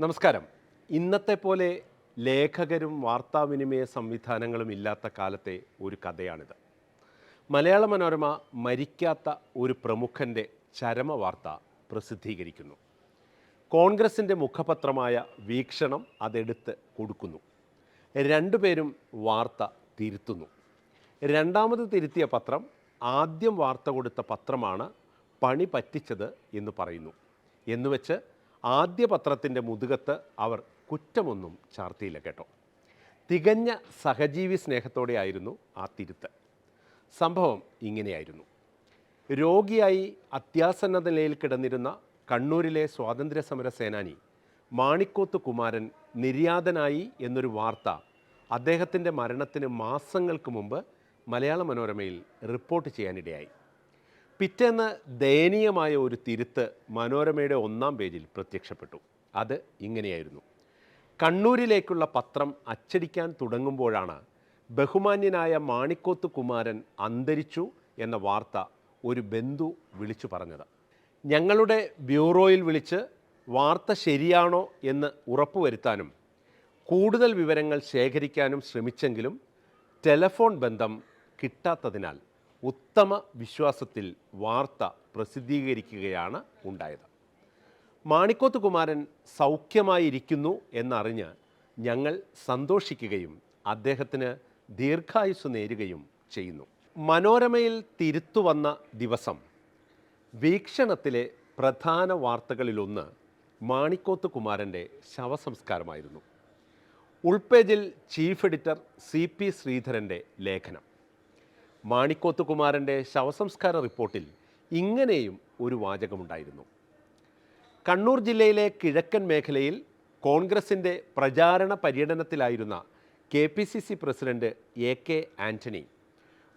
നമസ്കാരം. ഇന്നത്തെ പോലെ ലേഖകരും വാർത്താവിനിമയ സംവിധാനങ്ങളും ഇല്ലാത്ത കാലത്തെ ഒരു കഥയാണിത്. മലയാള മനോരമ മരിക്കാത്ത ഒരു പ്രമുഖന്റെ ചരമ വാർത്ത പ്രസിദ്ധീകരിക്കുന്നു. കോൺഗ്രസിന്റെ മുഖപത്രമായ വീക്ഷണം അതെടുത്ത് കൊടുക്കുന്നു. രണ്ടുപേരും വാർത്ത തിരുത്തുന്നു. രണ്ടാമത് തിരുത്തിയ പത്രം ആദ്യം വാർത്ത കൊടുത്ത പത്രമാണ് പണി പറ്റിച്ചത് എന്ന് പറയുന്നു. എന്നുവെച്ച് ആദ്യ പത്രത്തിന്റെ മുതുകത്ത് അവർ കുറ്റമൊന്നും ചാർത്തിയില്ല കേട്ടോ. തികഞ്ഞ സഹജീവി സ്നേഹത്തോടെയായിരുന്നു ആ തിരുത്ത്. സംഭവം ഇങ്ങനെയായിരുന്നു. രോഗിയായി അത്യാസന്ന നിലയിൽ കിടന്നിരുന്ന കണ്ണൂരിലെ സ്വാതന്ത്ര്യ സമര സേനാനി മാണിക്കോത്ത് കുമാരൻ നിര്യാതനായി എന്നൊരു വാർത്ത അദ്ദേഹത്തിന്റെ മരണത്തിന് മാസങ്ങൾക്ക് മുമ്പ് മലയാള മനോരമയിൽ റിപ്പോർട്ട് ചെയ്യാനിടയായി. പിറ്റേന്ന് ദയനീയമായ ഒരു തിരുത്ത് മനോരമയുടെ ഒന്നാം പേജിൽ പ്രത്യക്ഷപ്പെട്ടു. അത് ഇങ്ങനെയായിരുന്നു. കണ്ണൂരിലേക്കുള്ള പത്രം അച്ചടിക്കാൻ തുടങ്ങുമ്പോഴാണ് ബഹുമാന്യനായ മാണിക്കോത്ത് കുമാരൻ അന്തരിച്ചു എന്ന വാർത്ത ഒരു ബന്ധു വിളിച്ചു പറഞ്ഞത്. ഞങ്ങളുടെ ബ്യൂറോയിൽ വിളിച്ച് വാർത്ത ശരിയാണോ എന്ന് ഉറപ്പുവരുത്താനും കൂടുതൽ വിവരങ്ങൾ ശേഖരിക്കാനും ശ്രമിച്ചെങ്കിലും ടെലഫോൺ ബന്ധം കിട്ടാത്തതിനാൽ ഉത്തമ വിശ്വാസത്തിൽ വാർത്ത പ്രസിദ്ധീകരിക്കുകയാണ് ഉണ്ടായത്. മാണിക്കോത്ത് കുമാരൻ സൗഖ്യമായിരിക്കുന്നു എന്നറിഞ്ഞ് ഞങ്ങൾ സന്തോഷിക്കുകയും അദ്ദേഹത്തിന് ദീർഘായുസ് നേരുകയും ചെയ്യുന്നു. മനോരമയിൽ തിരുത്തുവന്ന ദിവസം വീക്ഷണത്തിലെ പ്രധാന വാർത്തകളിലൊന്ന് മാണിക്കോത്ത് കുമാരന്റെ ശവസംസ്കാരമായിരുന്നു. ഉൾപേജിൽ ചീഫ് എഡിറ്റർ സി പി ശ്രീധരന്റെ ലേഖനം. മാണിക്കോത്ത് കുമാരന്റെ ശവസംസ്കാര റിപ്പോർട്ടിൽ ഇങ്ങനെയും ഒരു വാചകമുണ്ടായിരുന്നു. കണ്ണൂർ ജില്ലയിലെ കിഴക്കൻ മേഖലയിൽ കോൺഗ്രസിന്റെ പ്രചാരണ പര്യടനത്തിലായിരുന്ന K P C C president A K Antony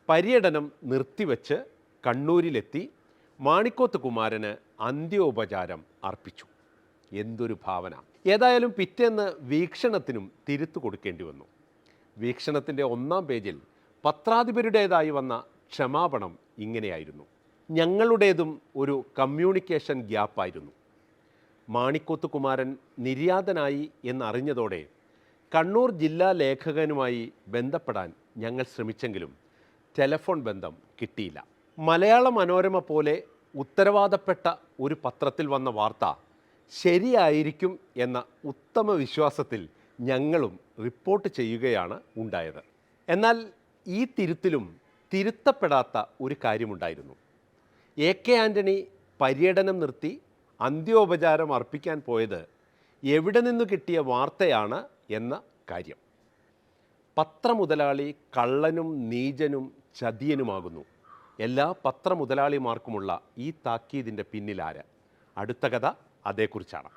പര്യടനം നിർത്തിവച്ച് കണ്ണൂരിലെത്തി മാണിക്കോത്ത് കുമാരന് അന്ത്യോപചാരം അർപ്പിച്ചു. എന്തൊരു ഭാവന. ഏതായാലും പിറ്റേന്ന് വീക്ഷണത്തിനും തിരുത്തു കൊടുക്കേണ്ടി വന്നു. വീക്ഷണത്തിന്റെ ഒന്നാം പേജിൽ പത്രാധിപരുടേതായി വന്ന ക്ഷമാപണം ഇങ്ങനെയായിരുന്നു. ഞങ്ങളുടേതും ഒരു കമ്മ്യൂണിക്കേഷൻ ഗ്യാപ്പായിരുന്നു മാണിക്കോത്ത് കുമാരൻ നിര്യാതനായി എന്നറിഞ്ഞതോടെ കണ്ണൂർ ജില്ലാ ലേഖകനുമായി ബന്ധപ്പെടാൻ ഞങ്ങൾ ശ്രമിച്ചെങ്കിലും ടെലഫോൺ ബന്ധം കിട്ടിയില്ല. മലയാള മനോരമ പോലെ ഉത്തരവാദപ്പെട്ട ഒരു പത്രത്തിൽ വന്ന വാർത്ത ശരിയായിരിക്കും എന്ന ഉത്തമ വിശ്വാസത്തിൽ ഞങ്ങളും റിപ്പോർട്ട് ചെയ്യുകയാണ് ഉണ്ടായത്. എന്നാൽ ഈ തിരുത്തിലും തിരുത്തപ്പെടാത്ത ഒരു കാര്യമുണ്ടായിരുന്നു. എ കെ ആന്റണി പര്യടനം നിർത്തി അന്ത്യോപചാരം അർപ്പിക്കാൻ പോയത് എവിടെ നിന്ന് കിട്ടിയ വാർത്തയാണ് എന്ന കാര്യം. പത്രമുതലാളി കള്ളനും നീചനും ചതിയനുമാകുന്നു. എല്ലാ പത്രമുതലാളിമാർക്കുമുള്ള ഈ താക്കീതിന്റെ പിന്നിലാര് അടുത്ത കഥ അതേക്കുറിച്ചാണ്.